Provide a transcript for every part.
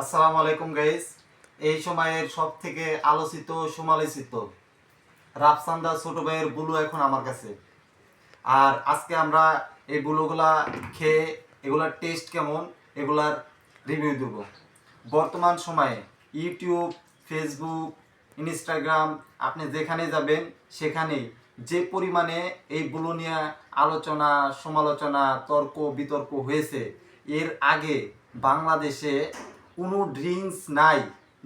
আসসালামু আলাইকুম গাইস এই সময়ের সব থেকে আলোচিত, সমালোচিত রাফসান্দা ছোট ভাইয়ের বুলু এখন আমার কাছে। আর আজকে আমরা এই বুলুগুলা খেয়ে, এগুলার টেস্ট কেমন, এগুলার রিভিউ দেব। বর্তমান সময়ে ইউটিউব ফেসবুক ইনস্টাগ্রাম আপনি যেখানে যাবেন সেখানে যে পরিমাণে এই বুলু নিয়ে আলোচনা, সমালোচনা তর্ক বিতর্ক হয়েছে, এর আগে বাংলাদেশে কোনো ড্রিঙ্কস নাই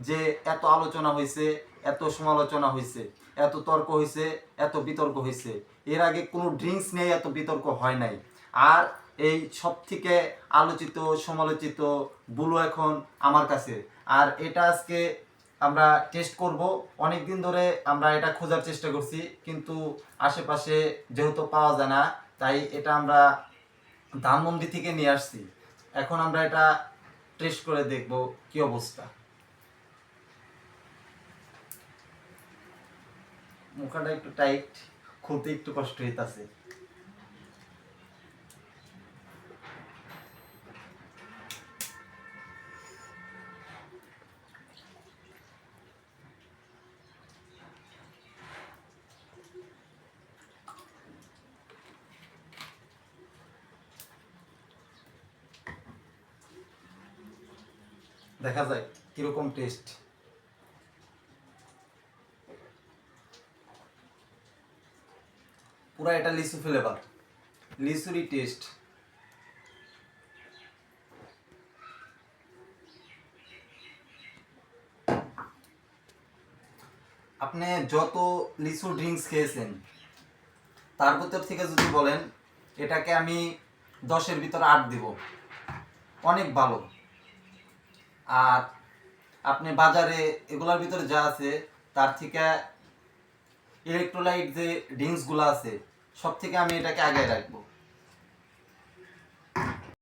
যে এত আলোচনা হয়েছে এত সমালোচনা হয়েছে এত তর্ক হয়েছে এত বিতর্ক হয়েছে এর আগে কোনো ড্রিঙ্কস নিয়ে এত বিতর্ক হয় নাই। আর এই সব থেকে আলোচিত, সমালোচিত বুলো এখন আমার কাছে। আর এটা আজকে আমরা টেস্ট করব। অনেক দিন ধরে আমরা এটা খোঁজার চেষ্টা করছি, কিন্তু আশেপাশে যেহেতু পাওয়া যায় না, তাই এটা আমরা ধানমন্ডি থেকে নিয়ে আসছি। এখন আমরা এটা টেস্ট করে দেখব কি অবস্থা। মুখাটা একটু টাইট খুলতে একটু কষ্ট হইতাছে। দেখা যায় কীরকম টেস্ট। পুরা এটা লিচু ফ্লেভার লিচুরই টেস্ট আপনি যত লিচু ড্রিঙ্কস খেয়েছেন, তার ভিতর থেকে যদি বলেন, এটাকে আমি দশের ভিতর আট দিব। অনেক ভালো। আর আপনি বাজারে এগুলোর ভিতরে যা আছে, তার থেকে ইলেকট্রোলাইট যে ড্রিঙ্কসগুলো আছে সব থেকে আমি এটাকে আগে রাখব।